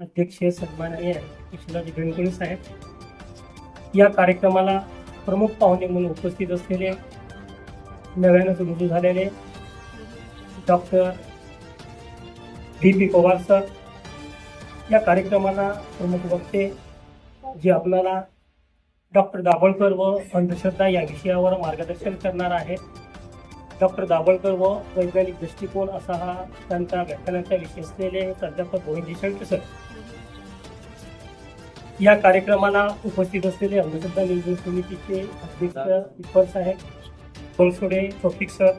अध्यक्ष सन्माननीय शिलाजी बेंकुळे साहेब. या कार्यक्रमाला प्रमुख पाहुणे म्हणून उपस्थित असलेले नव्यानं रुजू झालेले doctor D P Pawar sir. या कार्यक्रमाला प्रमुख वक्ते जे आपल्याला डॉक्टर दाभोळकर व अंधश्रद्धा या विषयावर मार्गदर्शन करणार आहेत. डॉक्टर दाभोळकर व वैज्ञानिक दृष्टिकोन असा हा त्यांचा व्याख्यानाचा विषय असलेले प्राध्यापक गोविंद शेळके सर. या कार्यक्रमाला उपस्थित असलेले अंधश्रद्धा नियोजन समितीचे अध्यक्ष इक्बल साहेब कोलसोडे टॉपिक सर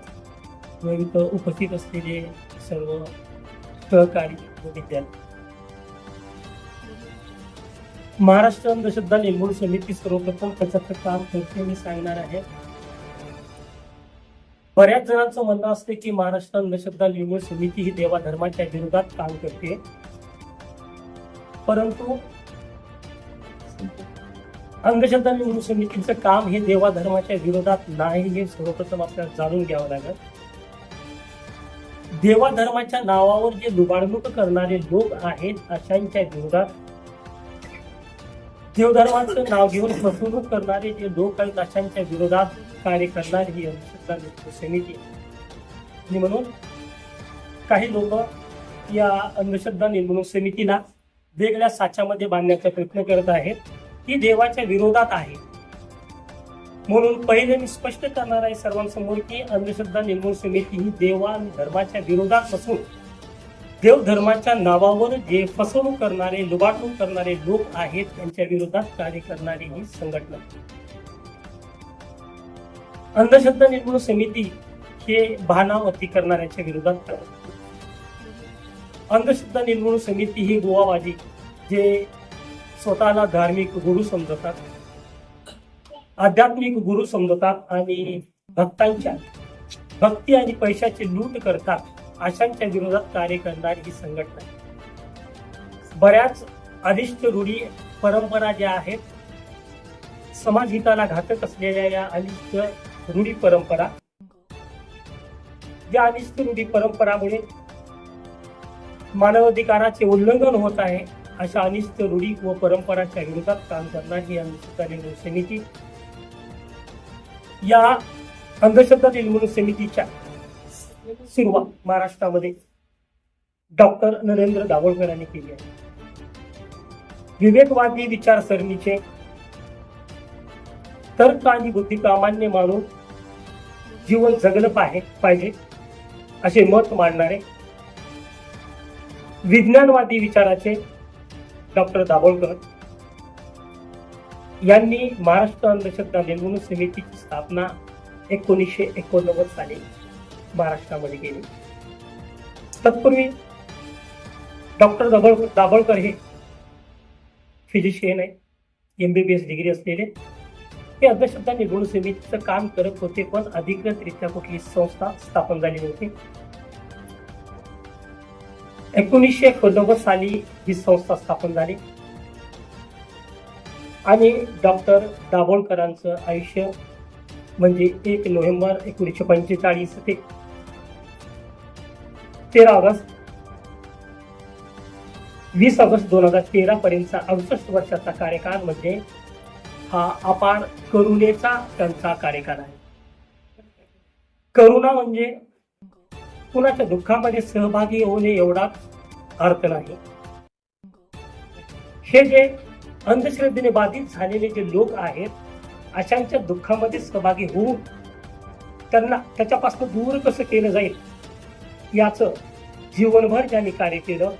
विविध उपस्थित असलेले सर्व सहकारी विद्यार्थी. महाराष्ट्र अंधश्रद्धा निर्मूल समिती सर्वप्रथम त्याचं काम करते मी सांगणार आहे. बऱ्याच जणांचं म्हणणं असते की महाराष्ट्र अंधश्रद्धा निर्मूल समिती ही देवा धर्माच्या विरोधात काम करते. परंतु अंधश्रद्धा निर्मूल समितीचं काम हे देवा धर्माच्या विरोधात नाही हे सर्वप्रथम आपल्याला जाणून घ्यावं लागेल. देवा धर्माच्या नावावर जे लुबाडणूक करणारे लोक आहेत अशांच्या विरोधात देवधर्माचं नाव घेऊन फसवणूक करणारे जे लोक आहेत अशांच्या विरोधात कार्य करणारी ही अंधश्रद्धा निर्मूल समिती. आणि म्हणून काही लोक या अंधश्रद्धा निर्मूलन समितीला वेगळ्या साच्यामध्ये बांधण्याचा प्रयत्न करत आहेत. ही देवाच्या विरोधात आहे. म्हणून पहिले मी स्पष्ट करणार आहे सर्वांसमोर की अंधश्रद्धा निर्मूलन समिती ही देवा आणि धर्माच्या विरोधात नसून देवधर्माच्या नावावर जे फसवणूक करणारे लुबाडणूक करणारे लोक आहेत त्यांच्या विरोधात कार्य करणारी ही संघटना. अंधश्रद्धा निर्मूलन समिती हे भानावती करणाऱ्यांच्या विरोधात अंधश्रद्धा निर्मूलन समिती ही गोवाबाजी जे स्वतःला धार्मिक गुरु समजतात आध्यात्मिक गुरु समजतात आणि भक्तांच्या भक्ती आणि पैशाची लूट करतात अशांच्या विरोधात कार्य करणारी ही संघटना बऱ्याच अधिष्ठ रूढी परंपरा ज्या आहेत समाजहिताला घातक असलेल्या या अनिष्ट रूढी परंपरा या अनिष्ट रूढी परंपरामुळे मानवाधिकाराचे उल्लंघन होत आहे अशा अनिष्ट रूढी व परंपराच्या विरोधात काम करणारी अंधश्रद्धा समिती या अंधश्रद्धा निर्मूलन समितीच्या सुरुवात महाराष्ट्रामध्ये डॉक्टर नरेंद्र दाभोळकर यांनी केली आहे. विवेकवादी विचारसरणीचे तर्क आणि बुद्धी प्रामाण्य मानून जीवन जगलं पाहिजे असे मत मांडणारे विज्ञानवादी विचाराचे डॉक्टर दाभोळकर यांनी महाराष्ट्र अंधश्रद्धा निर्मूलन समितीची स्थापना एकोणीसशे एकोणनव्वद साली महाराष्ट्रामध्ये गेले. तत्पूर्वी डॉक्टर दाभोळ दाभोळकर हे फिजिशियन आहे एमबीबीएस डिग्री असलेले. ते अंधश्रद्धा निर्मूलन समितीचं काम करत होते पण अधिकृतरित्या कुठली संस्था स्थापन झाली नव्हती. एकोणीसशे एकोणनव्वद साली ही संस्था स्थापन झाली. आणि डॉक्टर दाभोळकरांचं आयुष्य म्हणजे एक नोव्हेंबर एकोणीसशे पंचेचाळीस ते तेरा ऑगस्ट. वीस ऑगस्ट दोन हजार तेरा पर्यंतचा अडुसष्ट वर्षाचा कार्यकाळ म्हणजे हा अपार करुणेचा त्यांचा कार्यकाळ आहे. करुणा म्हणजे कुणाच्या दुःखामध्ये सहभागी होणे एवढाच अर्थ नाही. हे जे अंधश्रद्धेने बाधित झालेले जे लोक आहेत अशांच्या दुःखामध्ये सहभागी होऊन त्यांना त्याच्यापासून दूर कसं केलं जाईल? याचं जीवनभर ज्यांनी कार्य केलं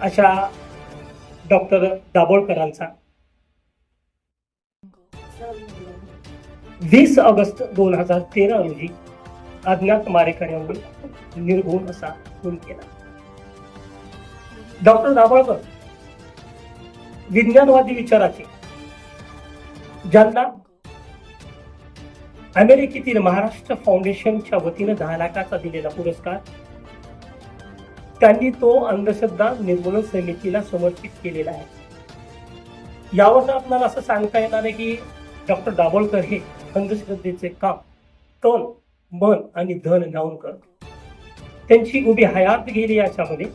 अशा डॉक्टर दाभोळकरांचा. वीस ऑगस्ट दोन हजार तेरा रोजी अज्ञात मारेकऱ्यांनी निर्घुण असा खून केला. डॉक्टर दाभोळकर विज्ञानवादी विचाराचे ज्यांना अमेरिकेतील महाराष्ट्र फाउंडेशनच्या वतीनं दहा लाखाचा दिलेला पुरस्कार. त्यांनी तो अंधश्रद्धा निर्मूलन समितीला समर्पित केलेला आहे. यावरून आपल्याला असं सांगता येणार आहे की डॉक्टर दाभोळकर हे अंधश्रद्धेचे काम तन मन आणि धन लावून करत त्यांची उभी हयात गेली याच्यामध्ये.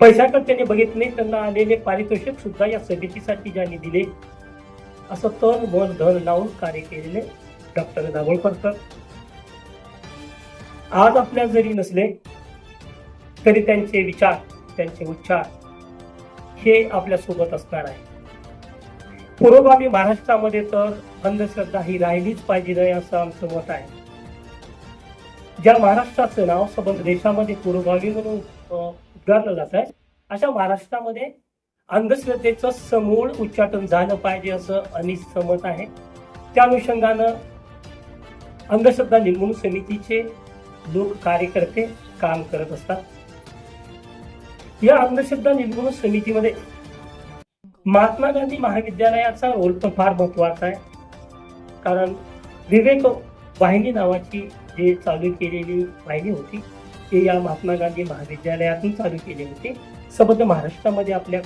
पैशाकडे त्यांनी बघितले त्यांना आलेले पारितोषिक सुद्धा या समितीसाठी ज्यांनी दिले. असं तन मन धन लावून कार्य केलेले डॉक्टर दाभोळकर सर. आज आपल्या जरी नसले तरी त्यांचे विचार त्यांचे उच्चार हे आपल्यासोबत असणार आहे. पुरोगामी महाराष्ट्रामध्ये तर अंधश्रद्धा ही राहिलीच पाहिजे नाही असं आमचं मत आहे. ज्या महाराष्ट्राचं नाव सबंध देशामध्ये पुरोगामी म्हणून उद्गारलं जात आहे अशा महाराष्ट्रामध्ये अंधश्रद्धेचं समूळ उच्चाटन झालं पाहिजे असं अनिश्चित मत आहे. त्या अनुषंगानं अंधश्रद्धा निर्मूलन समितीचे लोक कार्यकर्ते काम करत असतात. या अंधश्रद्धा निर्मूलन समितीमध्ये महात्मा गांधी महाविद्यालयाचा रोल पण फार महत्त्वाचा आहे. कारण विवेक वाहिनी नावाची जे चालू केलेली वाहिनी होती ते या महात्मा गांधी महाविद्यालयातून चालू केली होती. सबंध महाराष्ट्रामध्ये आपल्या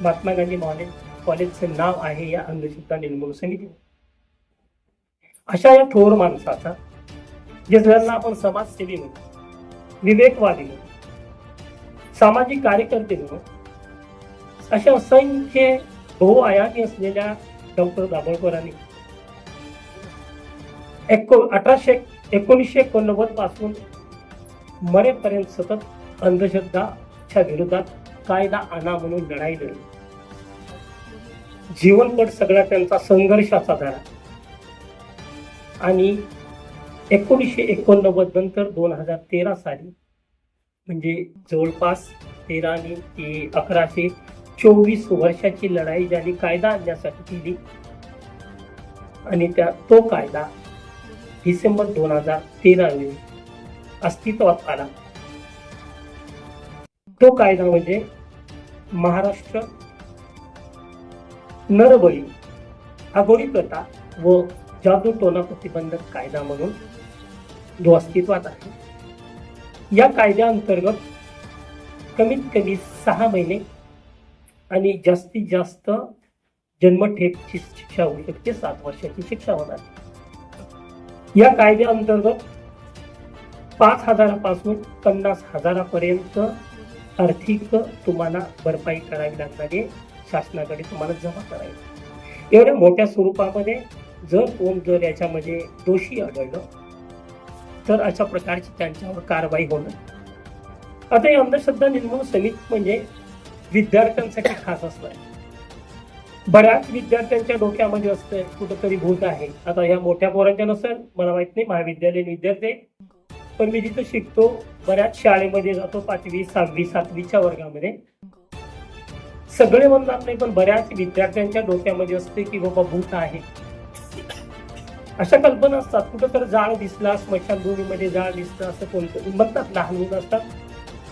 महात्मा गांधी कॉलेज कॉलेजचं नाव आहे या अंधश्रद्धा निर्मूलन समिती अशा या थोर माणसाचा जे ज्यांना आपण समाजसेवी म्हणतो विवेकवादी म्हणतो सामाजिक कार्यकर्ते म्हणतो अशा असंख्य बहुआयामी असलेल्या डॉक्टर दाभोळकरांनी एको अठराशे एकोणीसशे एकोणनव्वदपासून मरेपर्यंत सतत अंधश्रद्धाच्या विरोधात कायदा आणा म्हणून लढाई लढली. जीवनपट सगळा त्यांचा संघर्षाचा धडा. आणि एकोणीसशे एकोणनव्वद नंतर दोन हजार तेरा साली म्हणजे जवळपास तेरा आणि ते अकराशे चोवीस वर्षाची लढाई ज्यांनी कायदा आणण्यासाठी केली आणि त्या तो कायदा डिसेंबर दोन हजार तेरा रोजी अस्तित्वात आला. तो कायदा म्हणजे महाराष्ट्र नरबळी आगोरी प्रथा व जादू टोना प्रतिबंधक कायदा म्हणून जो अस्तित्वात आहे या कायद्याअंतर्गत कमीत कमी सहा महिने आणि जास्तीत जास्त जन्मठेपची शिक्षा होऊ शकते सात वर्षाची शिक्षा होणार. या कायद्याअंतर्गत पाच हजारापासून पन्नास हजारापर्यंत आर्थिक तुम्हाला भरपाई करावी लागणारी शासनाकडे तुम्हाला जमा करावी एवढ्या मोठ्या स्वरूपामध्ये जर कोण जर याच्यामध्ये दोषी आढळलं तर अशा प्रकारची त्यांच्यावर कारवाई होणार. आता हे अंधश्रद्धा निर्मूलन समिती म्हणजे विद्यार्थ्यांसाठी खास असणार बऱ्याच विद्यार्थ्यांच्या डोक्यामध्ये असतंय कुठंतरी भूत आहे. आता ह्या मोठ्या पोरांच्या नसेल मला माहीत नाही महाविद्यालयीन विद्यार्थी पण मी जिथं शिकतो बऱ्याच शाळेमध्ये जातो पाचवी सहावी सातवीच्या वर्गामध्ये. सगळे म्हणतात नाही पण बऱ्याच विद्यार्थ्यांच्या डोक्यामध्ये असते की बाबा भूत आहे. अशा कल्पना असतात. कुठं तर जाळ दिसला स्मशानभूमीमध्ये जाळ दिसला असं कोणतं? म्हणतात लहान मुलं असतात.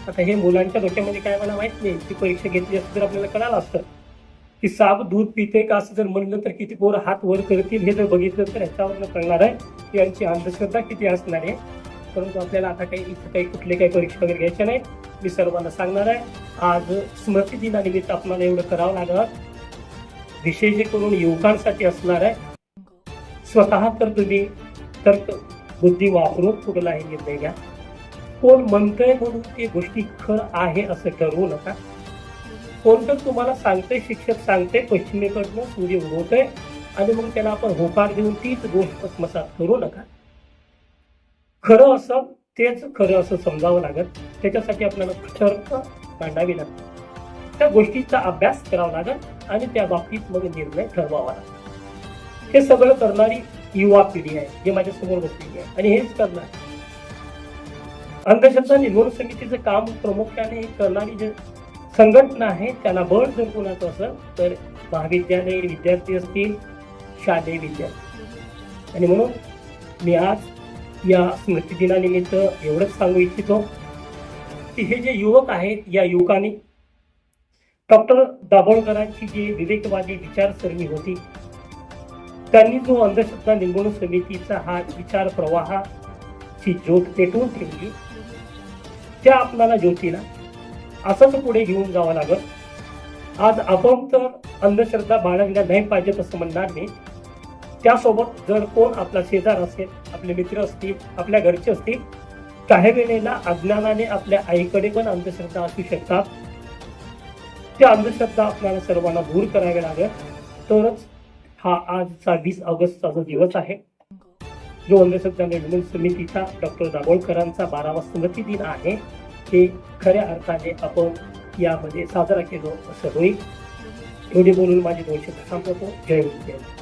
आता हे मुलांच्या डोक्यामध्ये काय मला माहीत नाही. ती परीक्षा घेतली असती तर आपल्याला कळालं असतं. की साप दूध पिते का असं जर म्हणलं तर किती पोरं हात वर करतील हे जर बघितलं तर ह्याच्यावरनं कळणार आहे की यांची अंधश्रद्धा किती असणार आहे. परंतु आपल्याला आता काही इथं काही कुठले काही परीक्षा वगैरे घ्यायच्या नाही मी सर्वांना सांगणार आहे आज स्मृती दिनानिमित्त आपल्याला एवढं करावं लागणार. विशेष करून युवकांसाठी असणार आहे स्वतः तर तुम्ही तर्क बुद्धी वापरून कुठलाही निर्णय घ्या. कोण म्हणतंय म्हणून ती गोष्टी खरं आहे असं ठरवू नका. कोणतं तुम्हाला सांगतंय शिक्षक सांगते पश्चिमेकडनं सूर्य उगवतोय आणि मग त्याला आपण होकार देऊन तीच गोष्ट आत्मसात करू नका. खरं असं तेच खरं असं समजावं लागत त्याच्यासाठी आपल्याला तर्क मांडावी लागतात त्या गोष्टीचा अभ्यास करावा लागत आणि त्या बाबतीत मग निर्णय ठरवावा लागतो हे सगळं करणारी युवा पिढी आहे जे माझ्यासमोर बसलेली आहे. आणि हेच करणार. अंधश्रद्धा निर्मूलन समितीचं काम प्रामुख्याने हे करणारी जे संघटना आहे त्याला बळ जर कोणाचं असेल तर महाविद्यालयीन विद्यार्थी असतील शालेय विद्यार्थी. आणि म्हणून मी आज या स्मृती दिनानिमित्त एवढंच सांगू इच्छितो की हे जे युवक आहेत या युवकांनी डॉक्टर दाभोळकरांची जी विवेकवादी विचारसरणी होती त्यांनी जो अंधश्रद्धा निवडणूक समितीचा हा विचार प्रवाहाची ज्योत पेटवून ठेवली त्या आपल्याला ज्योतीला असंच पुढे घेऊन जावं लागत आज आपण तर अंधश्रद्धा बाळगल्या नाही पाहिजेत असं म्हणणार नाही. त्यासोबत जर कोण आपला शेजार असेल आपले मित्र असतील आपल्या घरचे असतील काही वेळेला अज्ञानाने आपल्या आईकडे पण अंधश्रद्धा असू शकतात. त्या अंधश्रद्धा आपल्याला सर्वांना दूर कराव्या लागेल. तरच हा आजचा वीस ऑगस्टचा जो दिवस आहे जो अंधश्रद्धा निर्मूलन समितीचा डॉक्टर दाभोळकरांचा बारावा स्मृती दिन आहे हे खऱ्या अर्थाने आपण यामध्ये साजरा केलो असं होईल एवढे बोलून माझे दोनशे थांबवतो जय जय हिंद.